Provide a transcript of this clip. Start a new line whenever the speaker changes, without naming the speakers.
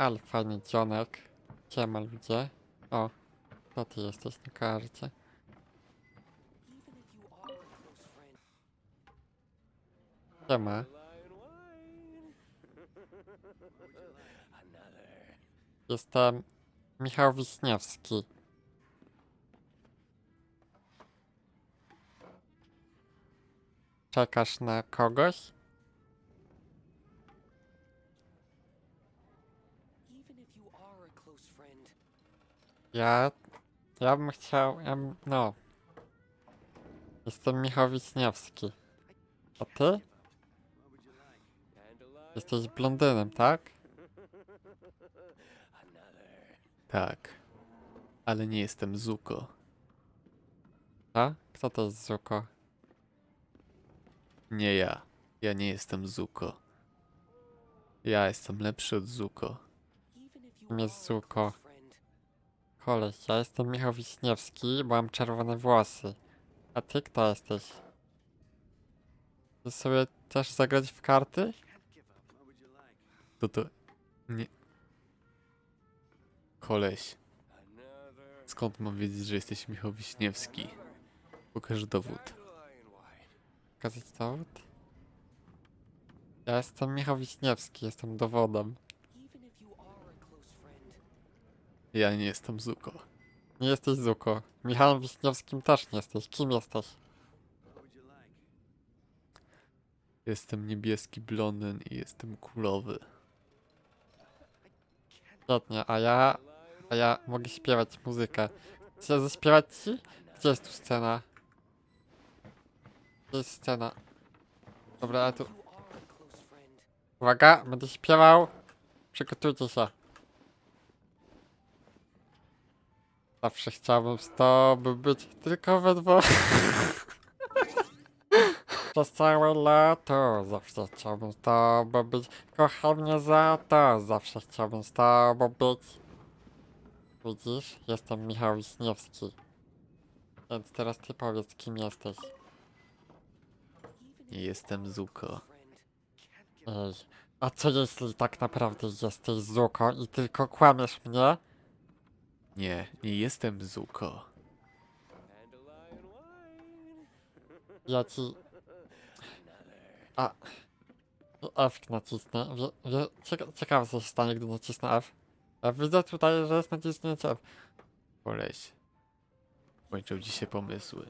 Ale fajny dzionek. Siema ludzie. O, to ty jesteś na karcie. Siema. Jestem Michał Wiśniewski. Czekasz na kogoś? Ja... Ja bym chciał... Ja, bym- no... Jestem Michał Wiśniewski. A ty? Jesteś blondynem, tak?
Tak. Ale nie jestem Zuko.
A? Kto to jest Zuko?
Nie ja. Ja nie jestem Zuko. Ja jestem lepszy od Zuko.
Even if you
Kim
are
jest
a
Zuko?
close friend,
Koleś, ja jestem Michał Wiśniewski, bo mam czerwone włosy. A ty kto jesteś? Chcesz sobie też zagrać w karty?
To to... Nie... Koleś. Skąd mam wiedzieć, że jesteś Michał Wiśniewski? Pokaż dowód.
Pokazać dowód? Ja jestem Michał Wiśniewski, jestem dowodem.
Ja nie jestem Zuko.
Nie jesteś Zuko. Michałem Wiśniewskim też nie jesteś. Kim jesteś?
Jestem niebieski blondyn i jestem kulowy.
Świetnie, a ja... A ja mogę śpiewać muzykę. Chcę zaśpiewać ci? Gdzie jest tu scena? Gdzie jest scena? Dobra, a tu... Uwaga, będę śpiewał. Przygotujcie się. Zawsze chciałbym z tobą być tylko we dwoje. Przez całe lato zawsze chciałbym z tobą być. Kochaj mnie za to, zawsze chciałbym z tobą być. Widzisz, jestem Michał Wiśniewski. Więc teraz ty powiedz, kim jesteś.
Nie jestem Zuko.
Ej, a co jeśli tak naprawdę jesteś Zuko i tylko kłamiesz mnie?
Nie, nie jestem Zuko.
Ja ci... A... F nacisnę. Wie, wie, cieka ciekawe co się stanie, gdy nacisnę F. Ja widzę tutaj, że jest naciśnięcie F.
Koleś. Kończą się pomysły.